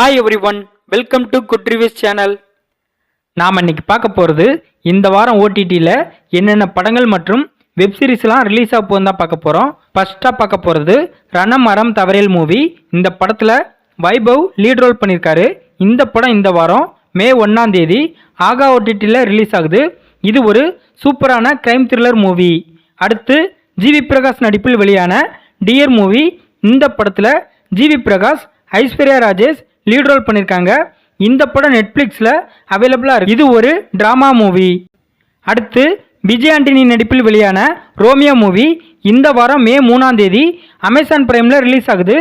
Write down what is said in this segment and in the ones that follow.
Hi everyone welcome to good reviews channel நாம் இன்னைக்கு பார்க்க போகிறது இந்த வாரம் ஓடிடியில் என்னென்ன படங்கள் மற்றும் வெப்சீரிஸ்லாம் ரிலீஸ் ஆக போகுது தான் பார்க்க போகிறோம் ஃபஸ்ட்டாக பார்க்க போகிறது ரணம் மரம் தவறியல் மூவி இந்த படத்தில் வைபவ் லீட் ரோல் பண்ணியிருக்காரு. இந்த படம் இந்த வாரம் மே ஒன்றாம் தேதி ஆகா ஓடிடியில் ரிலீஸ் ஆகுது. இது ஒரு சூப்பரான கிரைம் த்ரில்லர் மூவி அடுத்து ஜிவி பிரகாஷ் நடிப்பில் வெளியான டியர் மூவி இந்த படத்தில் GV Prakash Aishwarya Rajesh lead role பண்ணியிருக்காங்க இந்த படம் நெட்ஃப்ளிக்ஸில் அவைலபிளாக இருக்குது இது ஒரு ட்ராமா மூவி அடுத்து விஜய் ஆண்டனி நடிப்பில் வெளியான ரோமியோ மூவி இந்த வாரம் மே மூணாம் தேதி அமேசான் பிரைமில் ரிலீஸ் ஆகுது.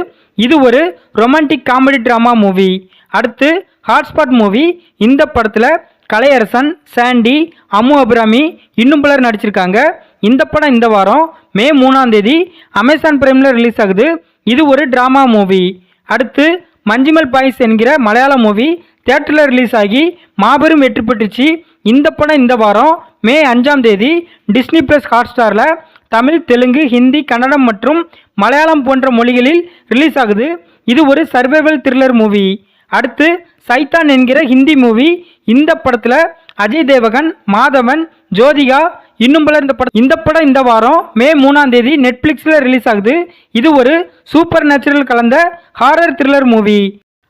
இது ஒரு ரொமான்டிக் காமெடி ட்ராமா மூவி அடுத்து ஹாட்ஸ்பாட் மூவி இந்த படத்தில் கலையரசன் சாண்டி அம்மு அபிராமி இன்னும் பலர் நடிச்சிருக்காங்க. இந்த படம் இந்த வாரம் மே மூணாம் தேதி அமேசான் பிரைமில் ரிலீஸ் ஆகுது. இது ஒரு ட்ராமா மூவி அடுத்து மஞ்சுமல் பாய்ஸ் என்கிற மலையாள மூவி தேட்டரில் ரிலீஸ் ஆகி மாபெரும் வெற்றி பெற்றுச்சு. இந்த படம் இந்த வாரம் மே அஞ்சாம் தேதி டிஸ்னி ப்ளஸ் ஹாட்ஸ்டாரில் தமிழ் தெலுங்கு ஹிந்தி கன்னடம் மற்றும் மலையாளம் போன்ற மொழிகளில் ரிலீஸ் ஆகுது. இது ஒரு சர்வைவல் த்ரில்லர் மூவி அடுத்து சைத்தான் என்கிற ஹிந்தி மூவி இந்த படத்தில் அஜய் தேவகன் மாதவன் ஜோதிகா இன்னும் பல இந்த படம் இந்த படம் இந்த வாரம் மே மூணாம் தேதி நெட்ஃப்ளிக்ஸில் ரிலீஸ் ஆகுது. இது ஒரு சூப்பர் நேச்சுரல் கலந்த ஹாரர் த்ரில்லர் மூவி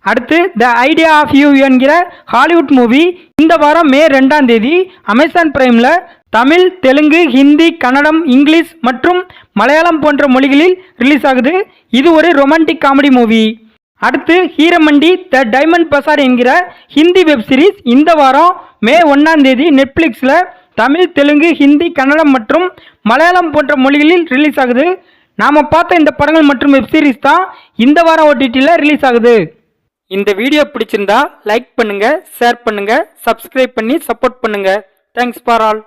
அடுத்து த ஐடியா ஆஃப் யூ என்கிற ஹாலிவுட் மூவி இந்த வாரம் மே ரெண்டாம் தேதி அமேசான் பிரைமில் தமிழ் தெலுங்கு ஹிந்தி கன்னடம் இங்கிலீஷ் மற்றும் மலையாளம் போன்ற மொழிகளில் ரிலீஸ் ஆகுது. இது ஒரு ரொமான்டிக் காமெடி மூவி அடுத்து ஹீரமண்டி த டைமண்ட் பசார் என்கிற ஹிந்தி வெப் சீரிஸ் இந்த வாரம் மே ஒன்றாம் தேதி நெட்ஃப்ளிக்ஸில் தமிழ் தெலுங்கு ஹிந்தி கன்னடம் மற்றும் மலையாளம் போன்ற மொழிகளில் ரிலீஸ் ஆகுது. நாம் பார்த்த இந்த படங்கள் மற்றும் வெப் சீரிஸ் தான் இந்த வாரம் ஓடிடியில் ரிலீஸ் ஆகுது. இந்த வீடியோ பிடிச்சிருந்தா லைக் பண்ணுங்கள் ஷேர் பண்ணுங்கள் சப்ஸ்கிரைப் பண்ணி சப்போர்ட் பண்ணுங்கள் தேங்க்ஸ் ஃபார் ஆல்